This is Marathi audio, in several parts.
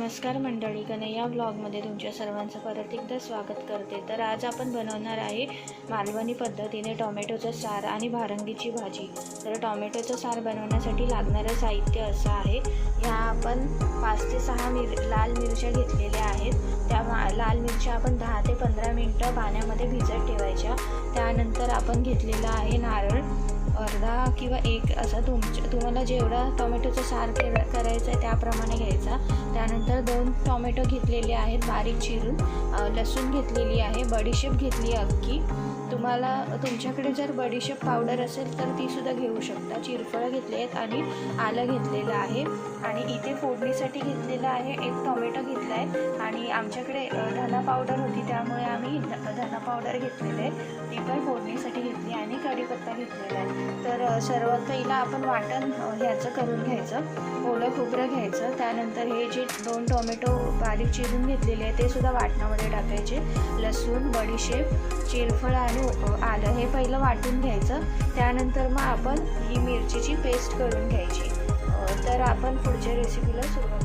नमस्कार मंडळी कन्हैया ब्लॉगमध्ये तुमच्या सर्वांचं परत एकदा स्वागत करते. तर आज आपण बनवणार आहे मालवणी पद्धतीने टॉमॅटोचं सार आणि भारंगीची भाजी. तर टॉमॅटोचं सार बनवण्यासाठी लागणारं साहित्य असं आहे. ह्या आपण पाच ते सहा मिर लाल मिरच्या घेतलेल्या आहेत. त्या मा लाल मिरच्या आपण दहा ते पंधरा मिनटं पाण्यामध्ये भिजत ठेवायच्या. त्यानंतर आपण घेतलेला आहे नारळ. अर्धा किंवा एक असा तुमच्या तुम्हाला जेवढा टोमॅटोचं सार के करायचं आहे त्याप्रमाणे घ्यायचा. त्यानंतर दोन टोमॅटो घेतलेले आहेत बारीक चिरून. लसूण घेतलेली आहे बडीशेप घेतली अख्खी. तुम्हाला तुमच्याकडे जर बडीशेप पावडर असेल तर तीसुद्धा घेऊ शकता. चिरफळं घेतले आहेत आणि आलं घेतलेलं आहे. आणि इथे फोडणीसाठी घेतलेलं आहे एक टॉमॅटो घेतला आहे आणि आमच्याकडे धना पावडर होती त्यामुळे आम्ही धना पावडर घेतलेले आहे ती पण फोडणीसाठी घेतली आणि कढीपत्ता घेतलेला आहे. तर सर्वात पहिला आपण वाटण ह्याचं करून घ्यायचं. ओलं खोबरं घ्यायचं. त्यानंतर हे जे दोन टोमॅटो बारीक चिरून घेतलेले आहे ते सुद्धा वाटणामध्ये टाकायचे. लसूण बडीशेप चिरफळ आणि हो आलं हे पहिलं वाटून घ्यायचं. त्यानंतर मग आपण ही मिरचीची पेस्ट करून घ्यायची. तर आपण पुढच्या रेसिपीला सुरुवात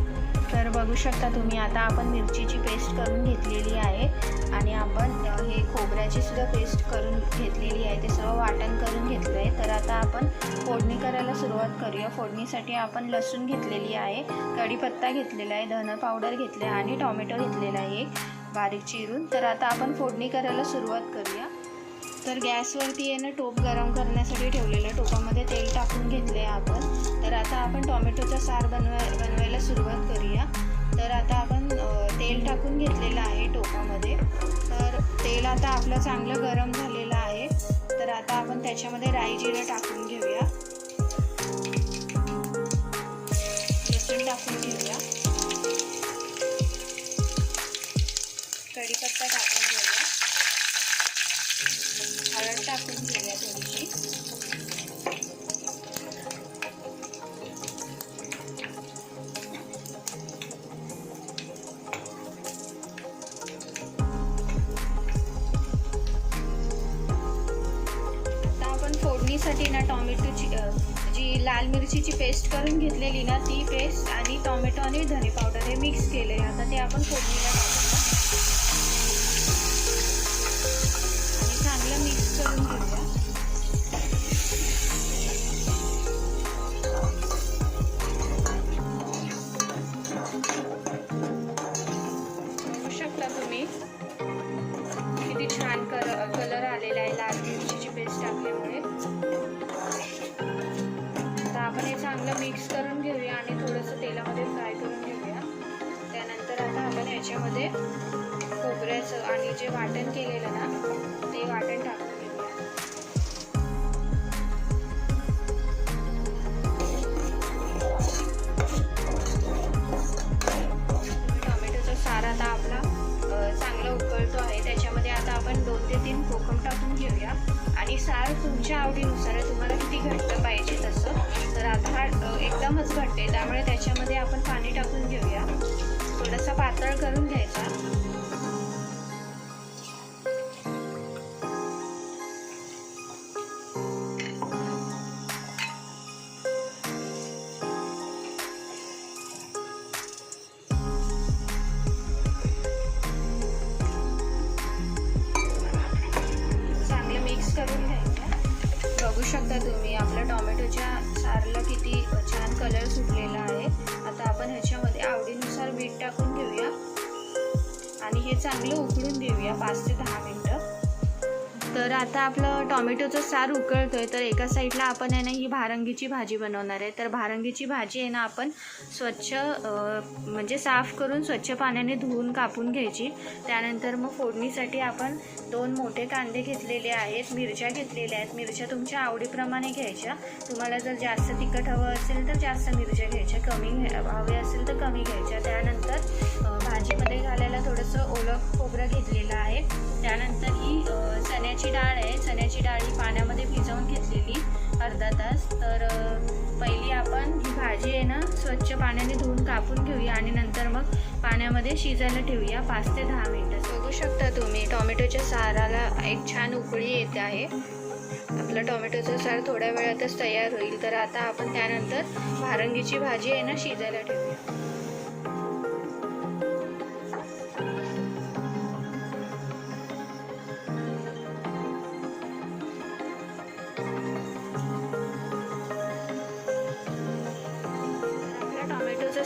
तर बघू शकता तुम्ही आता आपण मिरचीची पेस्ट करून घेतलेली आहे. आणि आपण हे खोबऱ्याची सुद्धा पेस्ट करून घेतलेली आहे. ते सर्व वाटण करून घेतलं आहे. तर आता आपण फोडणी करायला सुरुवात करूया. फोडणीसाठी आपण लसूण घेतलेली आहे. कढीपत्ता घेतलेला आहे. धन पावडर घेतले आहे. आणि टॉमॅटो घेतलेला आहे. एक बारीक चिरून. तर आता आपण फोडणी करायला सुरुवात करूया. तर गॅसवरती आहे ना टोप गरम करण्यासाठी ठेवलेलं टोपामध्ये तेल टाकून घेतले आहे आपण. तर आता आपण टॉमॅटोचा सार बनवाय बनवायला सुरुवात करूया. तर आता आपण तेल टाकून घेतलेलं आहे टोपामध्ये. तर तेल आता आपलं चांगलं गरम झालेलं आहे. तर आता आपण त्याच्यामध्ये राई जिरं टाकून घेऊया. लसूण टाकून घेऊया. कढीपत्ता टाकून घेऊया हळद टाकून घेऊया थोडीशी आता आपण फोडणीसाठी ना टॉमॅटोची जी लाल मिरचीची पेस्ट करून घेतलेली ना ती पेस्ट आणि टॉमॅटो आणि धने पावडर हे मिक्स केले आता ते आपण फोडणीला आता आपण ह्याच्यामध्ये खोबऱ्याचं आणि जे वाटण केलेलं ना ते वाटण टाकून घेऊया. टोमॅटोचा सार आता आपला अ, चांगला उकळतो आहे. त्याच्यामध्ये आता आपण दोन ते तीन कोकम टाकून घेऊया. आणि सार तुमच्या आवडीनुसार तुम्हाला किती घट्ट पाहिजे तसं तर आता हा एकदमच घट्ट आहे. त्यामुळे त्याच्यामध्ये आपण पाणी टाकून घेऊया. थोडासा पातळ करून घ्यायचा. टाकून घेऊया. आणि हे चांगलं उकळून देऊया पाच ते दहा मिनटं. तर आता आपलं टॉमॅटोचं सार उकळतो आहे तर एका साईडला आपण आहे ना ही भारंगीची भाजी बनवणार आहे. तर भारंगीची भाजी आहे ना आपण स्वच्छ म्हणजे साफ करून स्वच्छ पाण्याने धुवून कापून घ्यायची. त्यानंतर मग फोडणीसाठी आपण दोन मोठे कांदे घेतलेले आहेत मिरच्या घेतलेल्या आहेत. मिरच्या तुमच्या आवडीप्रमाणे घ्यायच्या. तुम्हाला जर जास्त तिखट हवं असेल तर जास्त मिरच्या घ्यायच्या. कमी घ्या- हवे असेल तर कमी घ्यायच्या. त्यानंतर भाजीमध्ये घालायला थोडंसं ओलं खोबरं घेतलेलं आहे. त्यानंतर ही चण्याची डाळ आहे. चण्याची डाळ ही पाण्यामध्ये भिजवून घेतलेली अर्धा तास. तर पहिली आपण ही भाजी आहे ना स्वच्छ पाण्याने धुवून कापून घेऊया आणि नंतर मग पाण्यामध्ये शिजायला ठेवूया पाच ते दहा मिनटं. बघू शकता तुम्ही टोमॅटोच्या साराला एक छान उकळी येते आहे. आपलं टोमॅटोचं सार थोड्या वेळातच तयार होईल. तर आता आपण त्यानंतर भारंगीची भाजी आहे ना शिजायला ठेवू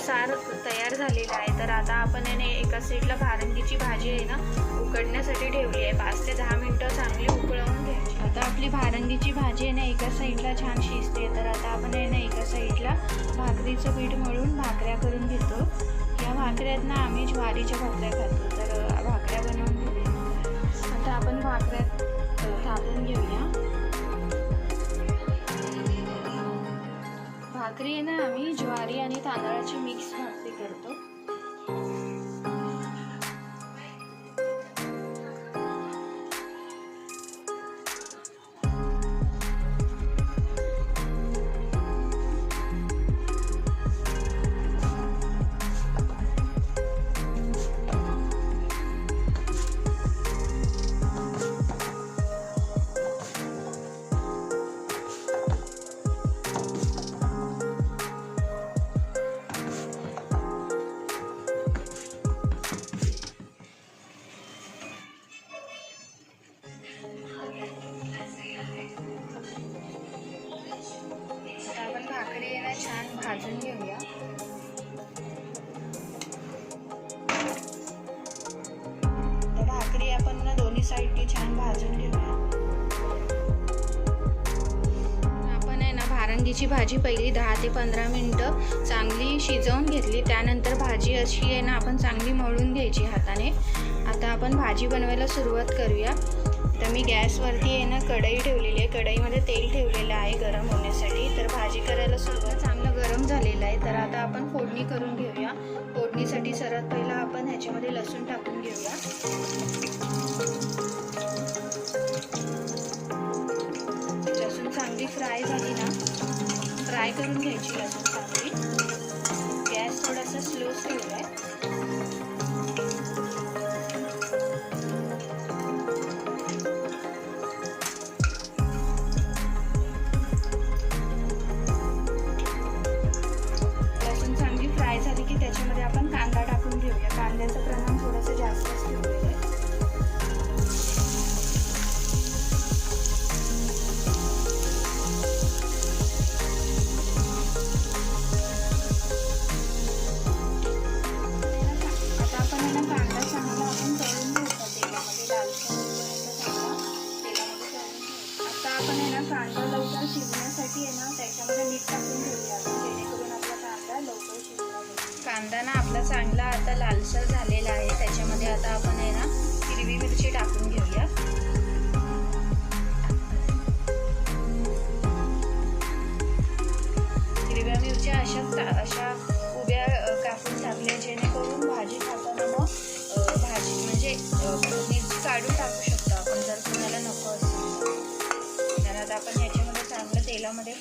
सार तयार झालेला आहे. तर आता आपण याने एका साईडला भारंगीची भाजी आहे ना उकडण्यासाठी ठेवली आहे. पाच ते दहा मिनटं चांगली उकळवून घ्यायची. आता आपली भारंगीची भाजी आहे ना एका साईडला छान शिजते. तर आता आपण आहे ना एका साईडला भाकरीचं पीठ मळून भाकऱ्या करून घेतो. या भाकऱ्यात ना आम्ही ज्वारीच्या भाकऱ्या खातो. तर भाकऱ्या बनवून घेऊया. आता आपण भाकऱ्या थापून घेऊया. भाकरी आहे ना आम्ही ज्वारी आणि तांदळाची मिक्स भाकरी करतो. भारंगीची भाजी पहिली दहा ते पंधरा मिनटं चांगली शिजवून घेतली. त्यानंतर भाजी अशी आहे ना आपण चांगली मळून घ्यायची हाताने. आता आपण भाजी बनवायला सुरुवात करूया. तर मी गॅसवरती आहे ना कढई ठेवलेली आहे. कढईमध्ये तेल ठेवलेलं आहे गरम होण्यासाठी. तर भाजी करायला सुरुवात चांगलं गरम झालेलं आहे. तर आता आपण फोडणी करून घेऊया. फोडणीसाठी सर्वात पहिला आपण ह्याच्यामध्ये लसूण टाकून घेऊया. लसूण चांगली फ्राय झाली ना फ्राय करून घ्यायची लसूण चांगली गॅस थोडासा स्लो ठेवला आहे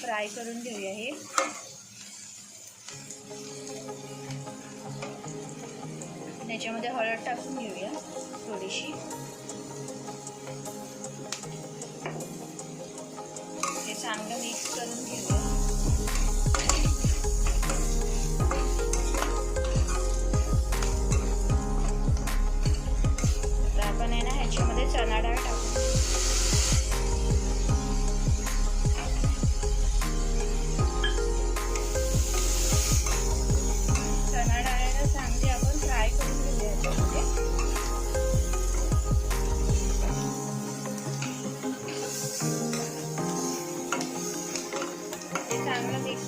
फ्राय करून घेऊया हे. त्याच्यामध्ये हळद टाकून घेऊया थोडीशी. हे चांगलं मिक्स करून घेऊया.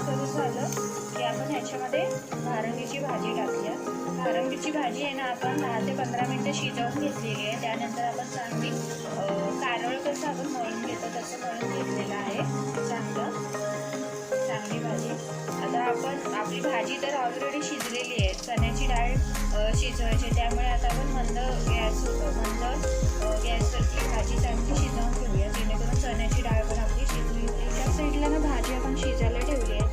मिक्स करून झालं की आपण ह्याच्यामध्ये भारंगीची भाजी टाकूया. भारंगीची भाजी आहे ना आपण दहा ते पंधरा मिनटं शिजवून घेतलेली आहे. त्यानंतर आपण चांगली कारळ कसं आपण मळून घेतो तसं मळून घेतलेलं आहे. चांगलं. चांगली भाजी. आता आपण आपली भाजी तर ऑलरेडी शिजलेली आहे. चण्याची डाळ शिजवायची त्यामुळे आता आपण मंद गॅस मंद गॅसवरची गॅसवरती भाजी चांगली शिजवून घेऊया. जेणेकरून चण्याची डाळ पण आपली शिजली त्या एका साईडला ना भाजी आपण शिजायला ठेवली आहे.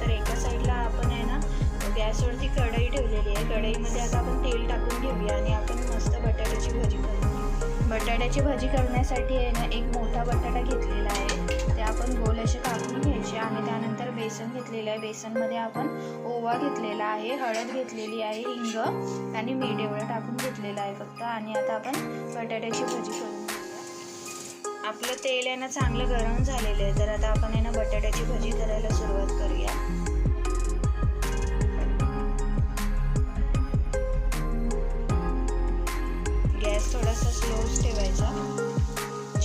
गॅसवरती कढई ठेवलेली आहे. कढईमध्ये आता आपण तेल टाकून घेऊया आणि आपण मस्त बटाट्याची भाजी करू. बटाट्याची भाजी करण्यासाठी आहे ना एक मोठा बटाटा घेतलेला आहे. ते आपण गोल असे कापून घ्यायचे आणि त्यानंतर बेसन घेतलेलं आहे. बेसनमध्ये आपण ओवा घेतलेला आहे हळद घेतलेली आहे हिंग आणि मीठ एवढं टाकून घेतलेलं आहे फक्त. आणि आता आपण बटाट्याची भाजी करून आपलं तेल आहे ना चांगलं गरम झालेलं आहे. तर आता आपण आहे ना बटाट्याची भाजी करायला सुरुवात करूया.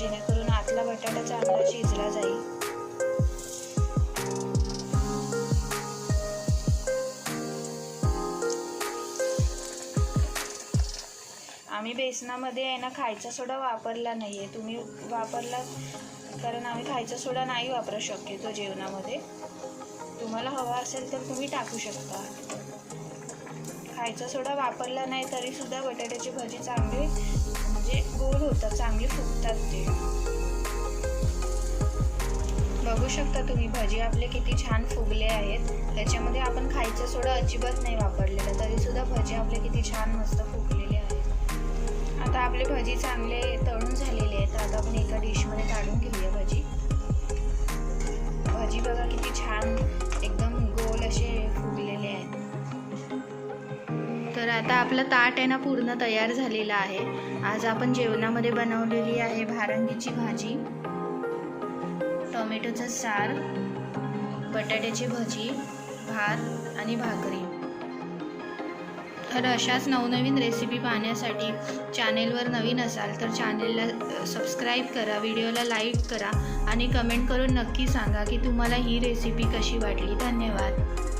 जेणेकरून आतला बटाटा चांगला शिजला जाईल. आम्ही बेसनामध्ये आहे ना खायचा सोडा वापरला नाही आहे तुम्ही वापरला कारण आम्ही खायचा सोडा नाही वापरू शक्यतो जेवणामध्ये. तुम्हाला हवा असेल तर तुम्ही टाकू शकता. खायचा सोडा वापरला नाही तरीसुद्धा बटाट्याची भाजी चांगली म्हणजे गोल होतात चांगली फुगतात ते. बघू शकता तुम्ही भजी आपले किती छान फुगले आहेत. त्याच्यामध्ये आपण खायचं सोडा अजिबात नाही वापरलेलं तरीसुद्धा भजी आपले किती छान मस्त फुगलेले आहेत. आता आपले भजी चांगले तळून झालेले आहेत. आता आपण एका डिशमध्ये काढून घेऊया भजी. भजी बघा किती छान एकदम गोल असे आता आपलं ताट आहे ना पूर्ण तयार झालेलं आहे. आज आपण जेवणामध्ये बनवलेली आहे भारंगीची भाजी टोमॅटोचं सार बटाट्याची भजी भात आणि भाकरी. तर अशाच नवनवीन रेसिपी पाहण्यासाठी चॅनेलवर नवीन असाल तर चॅनेलला सबस्क्राईब करा व्हिडिओला लाईक करा आणि कमेंट करून नक्की सांगा की तुम्हाला ही रेसिपी कशी वाटली. धन्यवाद.